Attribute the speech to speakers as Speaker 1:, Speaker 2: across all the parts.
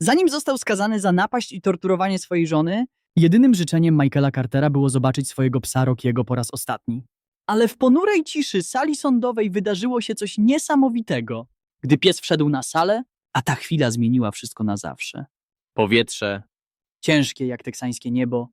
Speaker 1: Zanim został skazany za napaść i torturowanie swojej żony, jedynym życzeniem Michaela Cartera było zobaczyć swojego psa Rockiego po raz ostatni. Ale w ponurej ciszy sali sądowej wydarzyło się coś niesamowitego. Gdy pies wszedł na salę, a ta chwila zmieniła wszystko na zawsze. Powietrze, ciężkie jak teksańskie niebo,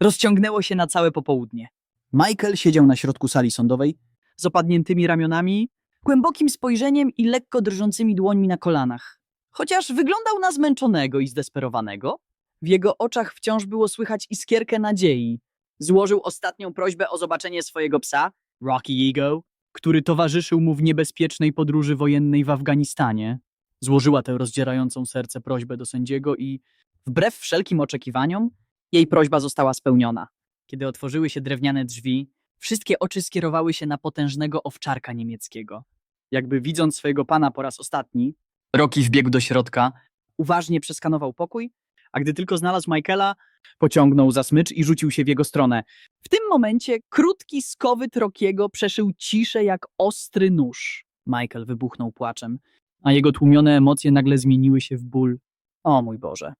Speaker 1: rozciągnęło się na całe popołudnie. Michael siedział na środku sali sądowej z opadniętymi ramionami, głębokim spojrzeniem i lekko drżącymi dłońmi na kolanach. Chociaż wyglądał na zmęczonego i zdesperowanego, w jego oczach wciąż było słychać iskierkę nadziei. Złożył ostatnią prośbę o zobaczenie swojego psa, Rocky Ego, który towarzyszył mu w niebezpiecznej podróży wojennej w Afganistanie. Złożyła tę rozdzierającą serce prośbę do sędziego i, wbrew wszelkim oczekiwaniom, jej prośba została spełniona. Kiedy otworzyły się drewniane drzwi, wszystkie oczy skierowały się na potężnego owczarka niemieckiego. Jakby widząc swojego pana po raz ostatni, Rocky wbiegł do środka, uważnie przeskanował pokój, a gdy tylko znalazł Michaela, pociągnął za smycz i rzucił się w jego stronę. W tym momencie krótki skowyt Rockiego przeszył ciszę jak ostry nóż. Michael wybuchnął płaczem, a jego tłumione emocje nagle zmieniły się w ból. O mój Boże!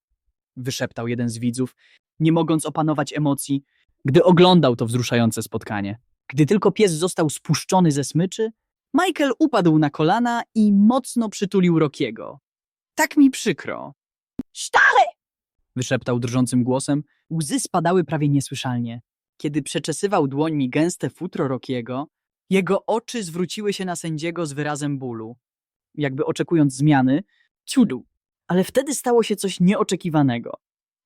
Speaker 1: Wyszeptał jeden z widzów, nie mogąc opanować emocji, gdy oglądał to wzruszające spotkanie. Gdy tylko pies został spuszczony ze smyczy, Michael upadł na kolana i mocno przytulił Rockiego. Tak mi przykro. Stary! Wyszeptał drżącym głosem. Łzy spadały prawie niesłyszalnie. Kiedy przeczesywał dłońmi gęste futro Rockiego, jego oczy zwróciły się na sędziego z wyrazem bólu. Jakby oczekując zmiany, cudu. Ale wtedy stało się coś nieoczekiwanego.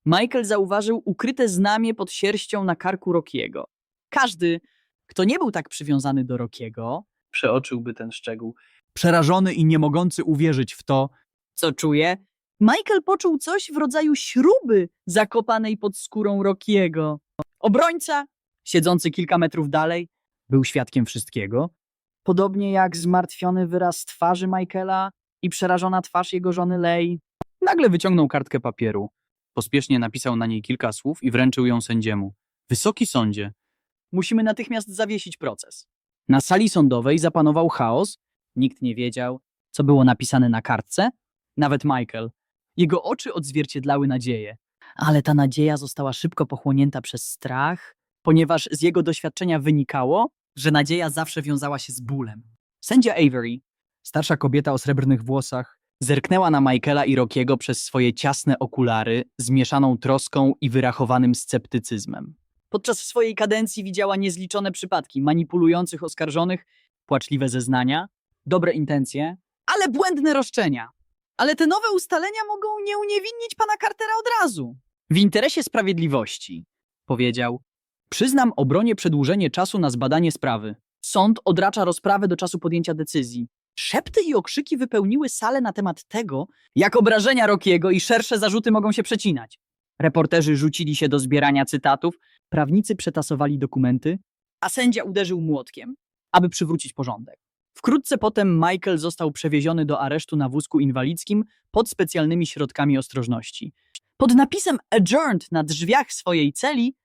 Speaker 1: Michael zauważył ukryte znamie pod sierścią na karku Rockiego. Każdy, kto nie był tak przywiązany do Rockiego, przeoczyłby ten szczegół. Przerażony i nie mogący uwierzyć w to, co czuje, Michael poczuł coś w rodzaju śruby zakopanej pod skórą Rockiego. Obrońca, siedzący kilka metrów dalej, był świadkiem wszystkiego. Podobnie jak zmartwiony wyraz twarzy Michaela i przerażona twarz jego żony Lei. Nagle wyciągnął kartkę papieru. Pospiesznie napisał na niej kilka słów i wręczył ją sędziemu. Wysoki sądzie, musimy natychmiast zawiesić proces. Na sali sądowej zapanował chaos. Nikt nie wiedział, co było napisane na kartce, nawet Michael. Jego oczy odzwierciedlały nadzieję. Ale ta nadzieja została szybko pochłonięta przez strach, ponieważ z jego doświadczenia wynikało, że nadzieja zawsze wiązała się z bólem. Sędzia Avery, starsza kobieta o srebrnych włosach, zerknęła na Michaela i Rockiego przez swoje ciasne okulary, zmieszaną troską i wyrachowanym sceptycyzmem. Podczas swojej kadencji widziała niezliczone przypadki manipulujących oskarżonych, płaczliwe zeznania, dobre intencje, ale błędne roszczenia. Ale te nowe ustalenia mogą nie uniewinnić pana Cartera od razu. W interesie sprawiedliwości, powiedział, przyznam obronie przedłużenie czasu na zbadanie sprawy. Sąd odracza rozprawę do czasu podjęcia decyzji. Szepty i okrzyki wypełniły salę na temat tego, jak obrażenia Rockiego i szersze zarzuty mogą się przecinać. Reporterzy rzucili się do zbierania cytatów, prawnicy przetasowali dokumenty, a sędzia uderzył młotkiem, aby przywrócić porządek. Wkrótce potem Michael został przewieziony do aresztu na wózku inwalidzkim pod specjalnymi środkami ostrożności. Pod napisem adjourned na drzwiach swojej celi,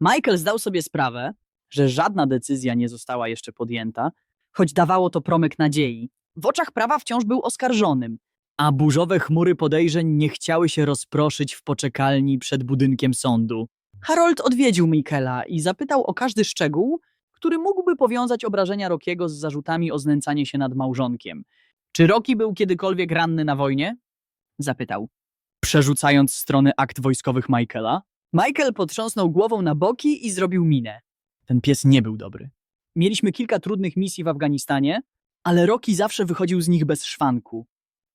Speaker 1: Michael zdał sobie sprawę, że żadna decyzja nie została jeszcze podjęta, choć dawało to promyk nadziei. W oczach prawa wciąż był oskarżonym, a burzowe chmury podejrzeń nie chciały się rozproszyć w poczekalni przed budynkiem sądu. Harold odwiedził Michaela i zapytał o każdy szczegół, który mógłby powiązać obrażenia Rockiego z zarzutami o znęcanie się nad małżonkiem. Czy Rocky był kiedykolwiek ranny na wojnie? Zapytał, przerzucając strony akt wojskowych Michaela. Michael potrząsnął głową na boki i zrobił minę. Ten pies nie był dobry. Mieliśmy kilka trudnych misji w Afganistanie, ale Rocky zawsze wychodził z nich bez szwanku,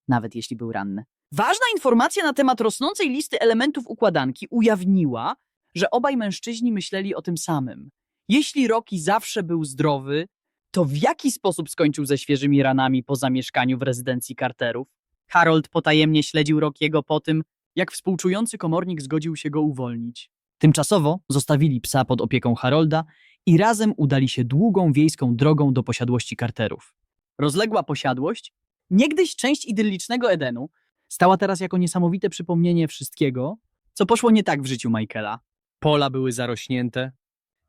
Speaker 1: nawet jeśli był ranny. Ważna informacja na temat rosnącej listy elementów układanki ujawniła, że obaj mężczyźni myśleli o tym samym. Jeśli Rocky zawsze był zdrowy, to w jaki sposób skończył ze świeżymi ranami po zamieszkaniu w rezydencji Carterów? Harold potajemnie śledził Rockiego po tym, jak współczujący komornik zgodził się go uwolnić. Tymczasowo zostawili psa pod opieką Harolda i razem udali się długą wiejską drogą do posiadłości Carterów. Rozległa posiadłość, niegdyś część idyllicznego Edenu, stała teraz jako niesamowite przypomnienie wszystkiego, co poszło nie tak w życiu Michaela. Pola były zarośnięte,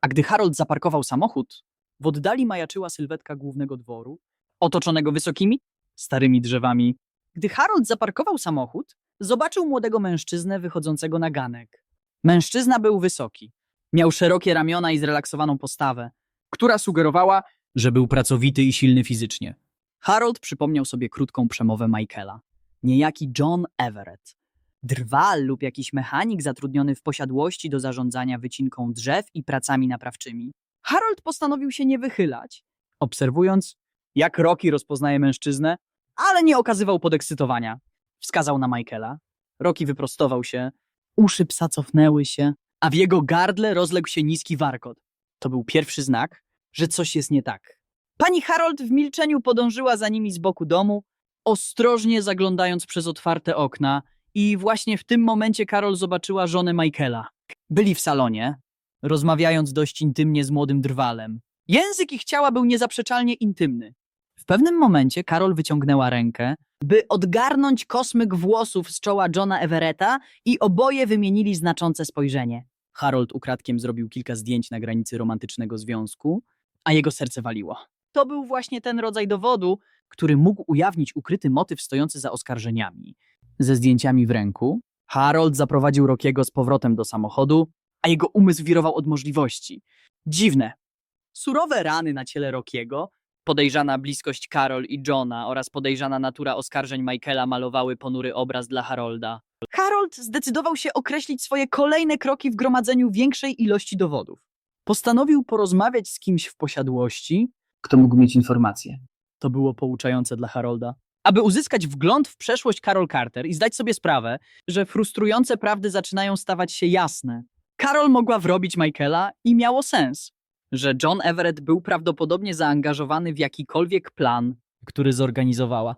Speaker 1: a gdy Harold zaparkował samochód, w oddali majaczyła sylwetka głównego dworu, otoczonego wysokimi, starymi drzewami. Gdy Harold zaparkował samochód, zobaczył młodego mężczyznę wychodzącego na ganek. Mężczyzna był wysoki. Miał szerokie ramiona i zrelaksowaną postawę, która sugerowała, że był pracowity i silny fizycznie. Harold przypomniał sobie krótką przemowę Michaela. Niejaki John Everett. Drwal lub jakiś mechanik zatrudniony w posiadłości do zarządzania wycinką drzew i pracami naprawczymi. Harold postanowił się nie wychylać, obserwując, jak Rocky rozpoznaje mężczyznę, ale nie okazywał podekscytowania. Wskazał na Michaela. Rocky wyprostował się, uszy psa cofnęły się, a w jego gardle rozległ się niski warkot. To był pierwszy znak, że coś jest nie tak. Pani Harold w milczeniu podążyła za nimi z boku domu, ostrożnie zaglądając przez otwarte okna i właśnie w tym momencie Karol zobaczyła żonę Michaela. Byli w salonie, rozmawiając dość intymnie z młodym drwalem. Język ich ciała był niezaprzeczalnie intymny. W pewnym momencie Karol wyciągnęła rękę, by odgarnąć kosmyk włosów z czoła Johna Everetta i oboje wymienili znaczące spojrzenie. Harold ukradkiem zrobił kilka zdjęć na granicy romantycznego związku, a jego serce waliło. To był właśnie ten rodzaj dowodu, który mógł ujawnić ukryty motyw stojący za oskarżeniami. Ze zdjęciami w ręku, Harold zaprowadził Rockiego z powrotem do samochodu, a jego umysł wirował od możliwości. Dziwne. Surowe rany na ciele Rockiego, podejrzana bliskość Carol i Johna oraz podejrzana natura oskarżeń Michaela malowały ponury obraz dla Harolda. Harold zdecydował się określić swoje kolejne kroki w gromadzeniu większej ilości dowodów. Postanowił porozmawiać z kimś w posiadłości, kto mógł mieć informacje. To było pouczające dla Harolda. Aby uzyskać wgląd w przeszłość Carol Carter i zdać sobie sprawę, że frustrujące prawdy zaczynają stawać się jasne. Carol mogła wrobić Michaela i miało sens, że John Everett był prawdopodobnie zaangażowany w jakikolwiek plan, który zorganizowała.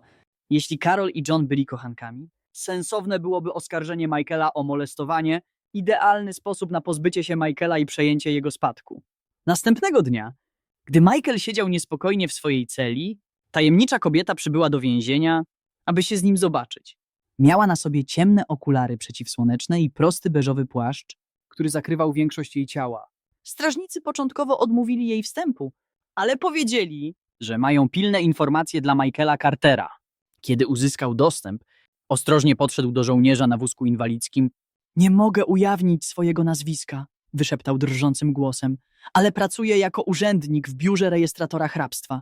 Speaker 1: Jeśli Carol i John byli kochankami, sensowne byłoby oskarżenie Michaela o molestowanie, idealny sposób na pozbycie się Michaela i przejęcie jego spadku. Następnego dnia, gdy Michael siedział niespokojnie w swojej celi, tajemnicza kobieta przybyła do więzienia, aby się z nim zobaczyć. Miała na sobie ciemne okulary przeciwsłoneczne i prosty beżowy płaszcz, który zakrywał większość jej ciała. Strażnicy początkowo odmówili jej wstępu, ale powiedzieli, że mają pilne informacje dla Michaela Cartera. Kiedy uzyskał dostęp, ostrożnie podszedł do żołnierza na wózku inwalidzkim. Nie mogę ujawnić swojego nazwiska, wyszeptał drżącym głosem, ale pracuję jako urzędnik w biurze rejestratora hrabstwa.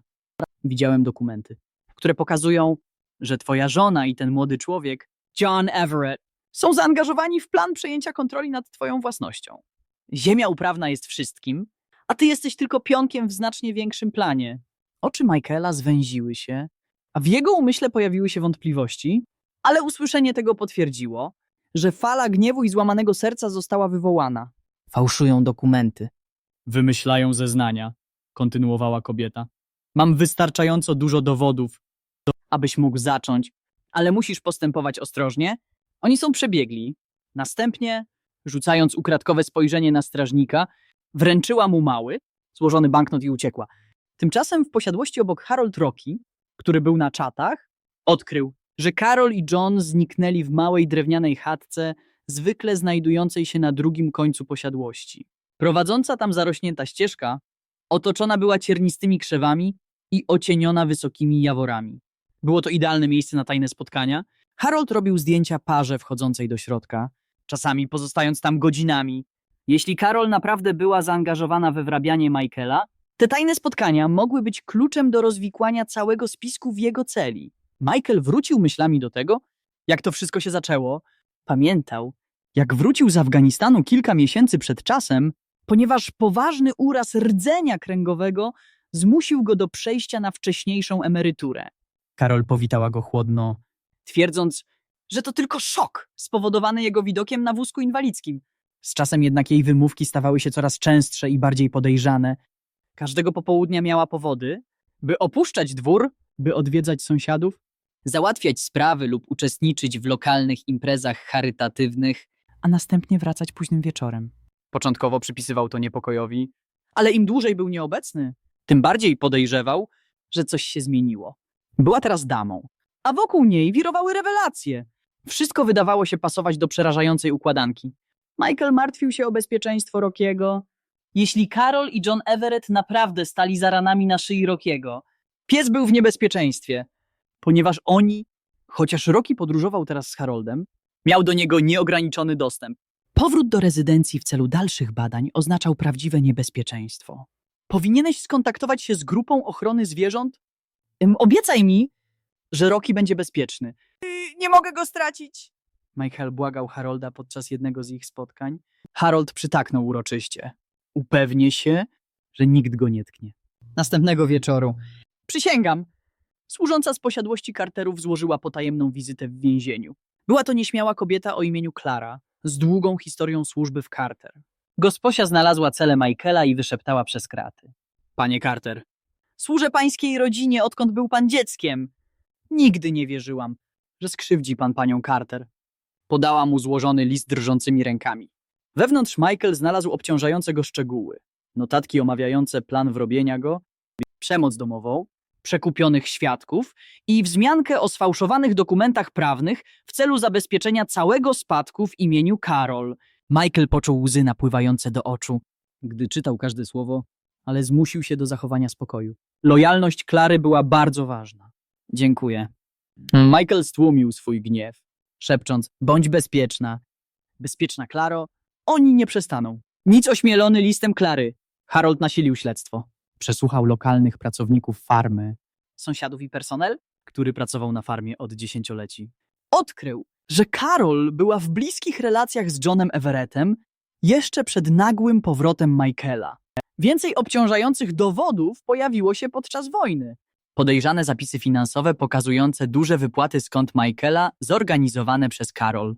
Speaker 1: Widziałem dokumenty, które pokazują, że twoja żona i ten młody człowiek, John Everett, są zaangażowani w plan przejęcia kontroli nad twoją własnością. Ziemia uprawna jest wszystkim, a ty jesteś tylko pionkiem w znacznie większym planie. Oczy Michaela zwęziły się, a w jego umyśle pojawiły się wątpliwości, ale usłyszenie tego potwierdziło, że fala gniewu i złamanego serca została wywołana. Fałszują dokumenty. Wymyślają zeznania, kontynuowała kobieta. Mam wystarczająco dużo dowodów, do- abyś mógł zacząć, ale musisz postępować ostrożnie. Oni są przebiegli. Następnie, rzucając ukradkowe spojrzenie na strażnika, wręczyła mu mały, złożony banknot i uciekła. Tymczasem w posiadłości obok Harold Rocky, który był na czatach, odkrył, że Carol i John zniknęli w małej drewnianej chatce, zwykle znajdującej się na drugim końcu posiadłości. Prowadząca tam zarośnięta ścieżka otoczona była ciernistymi krzewami i ocieniona wysokimi jaworami. Było to idealne miejsce na tajne spotkania. Harold robił zdjęcia parze wchodzącej do środka, czasami pozostając tam godzinami. Jeśli Carol naprawdę była zaangażowana we wrabianie Michaela, te tajne spotkania mogły być kluczem do rozwikłania całego spisku w jego celi. Michael wrócił myślami do tego, jak to wszystko się zaczęło. Pamiętał, jak wrócił z Afganistanu kilka miesięcy przed czasem, ponieważ poważny uraz rdzenia kręgowego zmusił go do przejścia na wcześniejszą emeryturę. Karol powitała go chłodno, twierdząc, że to tylko szok spowodowany jego widokiem na wózku inwalidzkim. Z czasem jednak jej wymówki stawały się coraz częstsze i bardziej podejrzane. Każdego popołudnia miała powody, by opuszczać dwór, by odwiedzać sąsiadów, załatwiać sprawy lub uczestniczyć w lokalnych imprezach charytatywnych, a następnie wracać późnym wieczorem. Początkowo przypisywał to niepokojowi, ale im dłużej był nieobecny, tym bardziej podejrzewał, że coś się zmieniło. Była teraz damą, a wokół niej wirowały rewelacje. Wszystko wydawało się pasować do przerażającej układanki. Michael martwił się o bezpieczeństwo Rockiego. Jeśli Carol i John Everett naprawdę stali za ranami na szyi Rockiego, pies był w niebezpieczeństwie, ponieważ oni, chociaż Rocky podróżował teraz z Haroldem, Miał do niego nieograniczony dostęp. Powrót do rezydencji w celu dalszych badań oznaczał prawdziwe niebezpieczeństwo. Powinieneś skontaktować się z grupą ochrony zwierząt? Ym, obiecaj mi, że Rocky będzie bezpieczny. nie mogę go stracić. Michael błagał Harolda podczas jednego z ich spotkań. Harold przytaknął uroczyście. Upewnię się, że nikt go nie tknie. Następnego wieczoru. Przysięgam. Służąca z posiadłości Carterów złożyła potajemną wizytę w więzieniu. Była to nieśmiała kobieta o imieniu Clara, z długą historią służby w Carter. Gosposia znalazła cele Michaela i wyszeptała przez kraty. Panie Carter, służę pańskiej rodzinie, odkąd był pan dzieckiem. Nigdy nie wierzyłam, że skrzywdzi pan panią Carter. Podała mu złożony list drżącymi rękami. Wewnątrz Michael znalazł obciążające go szczegóły. Notatki omawiające plan wrobienia go, przemoc domową, przekupionych świadków i wzmiankę o sfałszowanych dokumentach prawnych w celu zabezpieczenia całego spadku w imieniu Karol. Michael poczuł łzy napływające do oczu, gdy czytał każde słowo, ale zmusił się do zachowania spokoju. Lojalność Klary była bardzo ważna. Dziękuję. Michael stłumił swój gniew, szepcząc: Bądź bezpieczna. Bezpieczna, Klaro? Oni nie przestaną. Nic ośmielony listem Klary. Harold nasilił śledztwo. Przesłuchał lokalnych pracowników farmy, sąsiadów i personel, który pracował na farmie od dziesięcioleci. Odkrył, że Carol była w bliskich relacjach z Johnem Everettem jeszcze przed nagłym powrotem Michaela. Więcej obciążających dowodów pojawiło się podczas wojny. Podejrzane zapisy finansowe pokazujące duże wypłaty z kont Michaela zorganizowane przez Carol.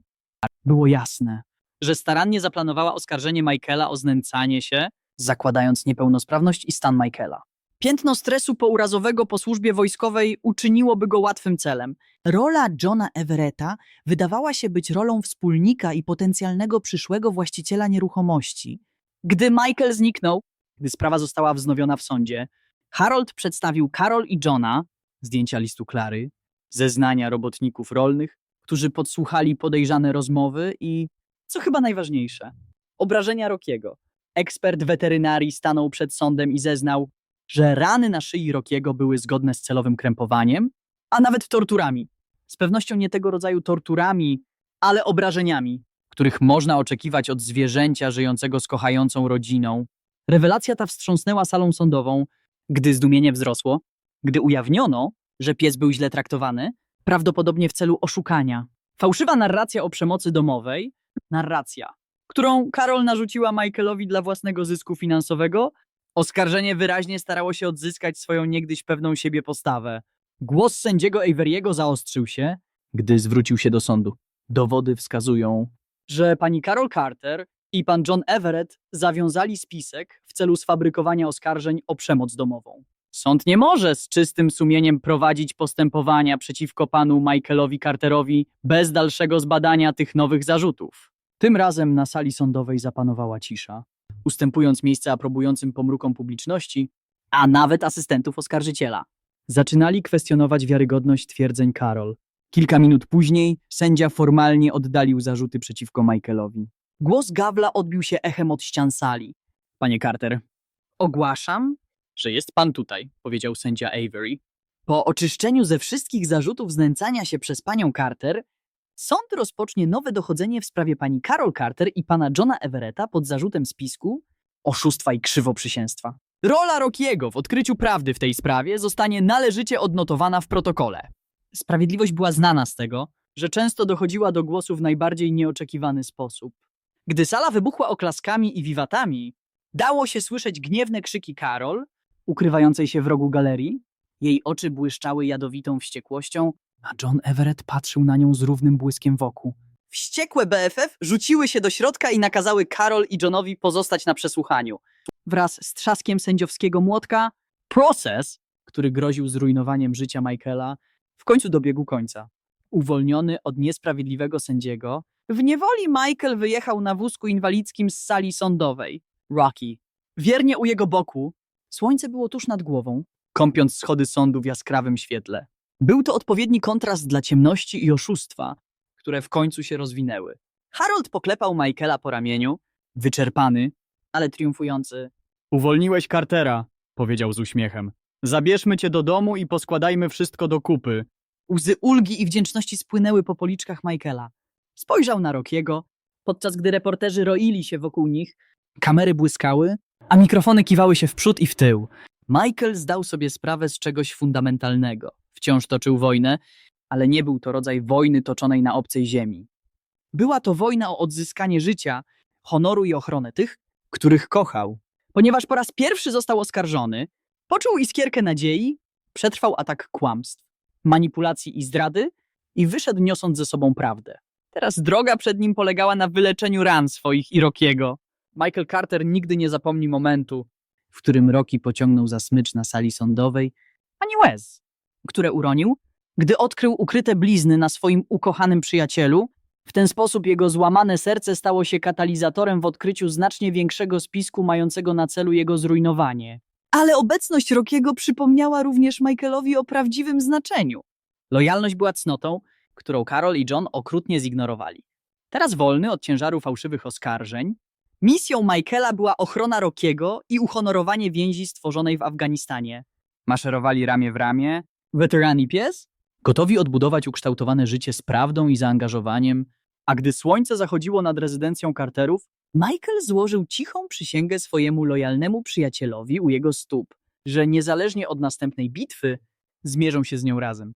Speaker 1: Było jasne, że starannie zaplanowała oskarżenie Michaela o znęcanie się, zakładając niepełnosprawność i stan Michaela. Piętno stresu pourazowego po służbie wojskowej uczyniłoby go łatwym celem. Rola Johna Everetta wydawała się być rolą wspólnika i potencjalnego przyszłego właściciela nieruchomości. Gdy Michael zniknął, gdy sprawa została wznowiona w sądzie, Harold przedstawił Carol i Johna, zdjęcia listu Klary, zeznania robotników rolnych, którzy podsłuchali podejrzane rozmowy i, co chyba najważniejsze, obrażenia Rokiego. Ekspert weterynarii stanął przed sądem i zeznał, że rany na szyi Rokiego były zgodne z celowym krępowaniem, a nawet torturami. Z pewnością nie tego rodzaju torturami, ale obrażeniami, których można oczekiwać od zwierzęcia żyjącego z kochającą rodziną. Rewelacja ta wstrząsnęła salą sądową, gdy zdumienie wzrosło, gdy ujawniono, że pies był źle traktowany, prawdopodobnie w celu oszukania. Fałszywa narracja o przemocy domowej, narracja, którą Karol narzuciła Michaelowi dla własnego zysku finansowego, oskarżenie wyraźnie starało się odzyskać swoją niegdyś pewną siebie postawę. Głos sędziego Averiego zaostrzył się, gdy zwrócił się do sądu. Dowody wskazują, że pani Carol Carter i pan John Everett zawiązali spisek w celu sfabrykowania oskarżeń o przemoc domową. Sąd nie może z czystym sumieniem prowadzić postępowania przeciwko panu Michaelowi Carterowi bez dalszego zbadania tych nowych zarzutów. Tym razem na sali sądowej zapanowała cisza, ustępując miejsce aprobującym pomrukom publiczności, a nawet asystentów oskarżyciela. Zaczynali kwestionować wiarygodność twierdzeń Carol. Kilka minut później sędzia formalnie oddalił zarzuty przeciwko Michaelowi. Głos Gawla odbił się echem od ścian sali. Panie Carter, ogłaszam, że jest pan tutaj, powiedział sędzia Avery. Po oczyszczeniu ze wszystkich zarzutów znęcania się przez panią Carter, sąd rozpocznie nowe dochodzenie w sprawie pani Carol Carter i pana Johna Everetta pod zarzutem spisku, oszustwa i krzywoprzysięstwa. Rola Rockiego w odkryciu prawdy w tej sprawie zostanie należycie odnotowana w protokole. Sprawiedliwość była znana z tego, że często dochodziła do głosu w najbardziej nieoczekiwany sposób. Gdy sala wybuchła oklaskami i wiwatami, dało się słyszeć gniewne krzyki Karol, ukrywającej się w rogu galerii. Jej oczy błyszczały jadowitą wściekłością, a John Everett patrzył na nią z równym błyskiem wokół. Wściekłe BFF rzuciły się do środka i nakazały Karol i Johnowi pozostać na przesłuchaniu. Wraz z trzaskiem sędziowskiego młotka, proces, który groził zrujnowaniem życia Michaela, w końcu dobiegł końca. Uwolniony od niesprawiedliwego sędziego, w niewoli Michael wyjechał na wózku inwalidzkim z sali sądowej. Rocky. Wiernie u jego boku. Słońce było tuż nad głową, kąpiąc schody sądu w jaskrawym świetle. Był to odpowiedni kontrast dla ciemności i oszustwa, które w końcu się rozwinęły. Harold poklepał Michaela po ramieniu, wyczerpany, ale triumfujący. Uwolniłeś Cartera, powiedział z uśmiechem. Zabierzmy cię do domu i poskładajmy wszystko do kupy. Łzy ulgi i wdzięczności spłynęły po policzkach Michaela. Spojrzał na Rockiego, podczas gdy reporterzy roili się wokół nich, kamery błyskały, a mikrofony kiwały się w przód i w tył. Michael zdał sobie sprawę z czegoś fundamentalnego. Wciąż toczył wojnę, ale nie był to rodzaj wojny toczonej na obcej ziemi. Była to wojna o odzyskanie życia, honoru i ochronę tych, których kochał. Ponieważ po raz pierwszy został oskarżony, poczuł iskierkę nadziei, przetrwał atak kłamstw, manipulacji i zdrady i wyszedł niosąc ze sobą prawdę. Teraz droga przed nim polegała na wyleczeniu ran swoich i Rockiego. Michael Carter nigdy nie zapomni momentu, w którym Rocky pociągnął za smycz na sali sądowej, ani łez, które uronił, gdy odkrył ukryte blizny na swoim ukochanym przyjacielu. W ten sposób jego złamane serce stało się katalizatorem w odkryciu znacznie większego spisku mającego na celu jego zrujnowanie. Ale obecność Rockiego przypomniała również Michaelowi o prawdziwym znaczeniu. Lojalność była cnotą, którą Carol i John okrutnie zignorowali. Teraz wolny od ciężaru fałszywych oskarżeń, misją Michaela była ochrona Rockiego i uhonorowanie więzi stworzonej w Afganistanie. Maszerowali ramię w ramię, weteran i pies, gotowi odbudować ukształtowane życie z prawdą i zaangażowaniem, a gdy słońce zachodziło nad rezydencją Carterów, Michael złożył cichą przysięgę swojemu lojalnemu przyjacielowi u jego stóp, że niezależnie od następnej bitwy zmierzą się z nią razem.